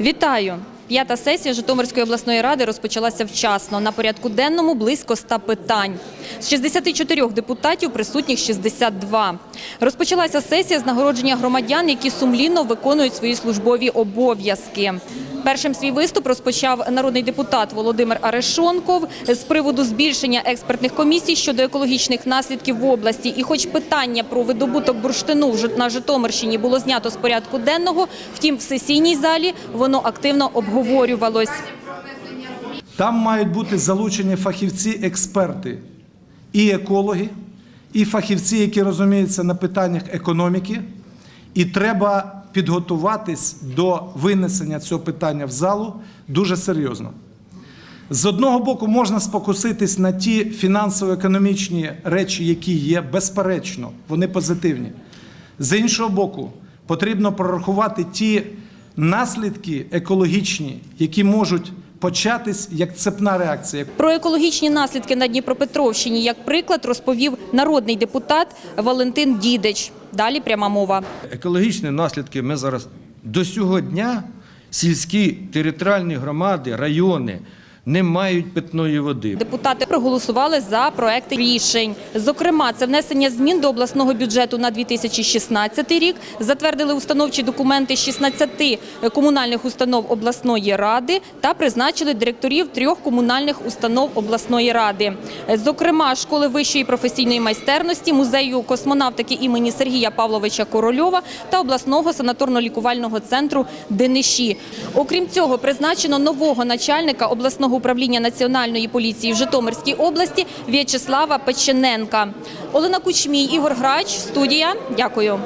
Вітаю! П'ята сесія Житомирської обласної ради розпочалася вчасно. На порядку денному близько ста питань. З 64 депутатів присутніх 62. Розпочалася сесія з нагородження громадян, які сумлінно виконують свої службові обов'язки. Першим свій виступ розпочав народний депутат Володимир Арешонков з приводу збільшення експертних комісій щодо екологічних наслідків в області. І хоч питання про видобуток бурштину на Житомирщині було знято з порядку денного, втім в сесійній залі воно активно обговорювалось. Там мають бути залучені фахівці-експерти, і екологи, і фахівці, які розуміються на питаннях економіки. І треба підготуватись до винесення цього питання в залу дуже серйозно. З одного боку, можна спокуситись на ті фінансово-економічні речі, які є, безперечно, вони позитивні. З іншого боку, потрібно прорахувати ті наслідки екологічні, які можуть початись як цепна реакція. Про екологічні наслідки на Дніпропетровщині, як приклад, розповів народний депутат Валентин Дідич. Далі пряма мова. Екологічні наслідки ми зараз до сьогодні сільські територіальні громади, райони не мають питної води. Депутати проголосували за проекти рішень. Зокрема, це внесення змін до обласного бюджету на 2016 рік. Затвердили установчі документи 16 комунальних установ обласної ради та призначили директорів трьох комунальних установ обласної ради. Зокрема, школи вищої професійної майстерності, музею космонавтики імені Сергія Павловича Корольова та обласного санаторно-лікувального центру Дениші. Окрім цього, призначено нового начальника обласного управління національної поліції в Житомирській області В'ячеслава Печененка. Олена Кучмій, Ігор Грач, студія. Дякую.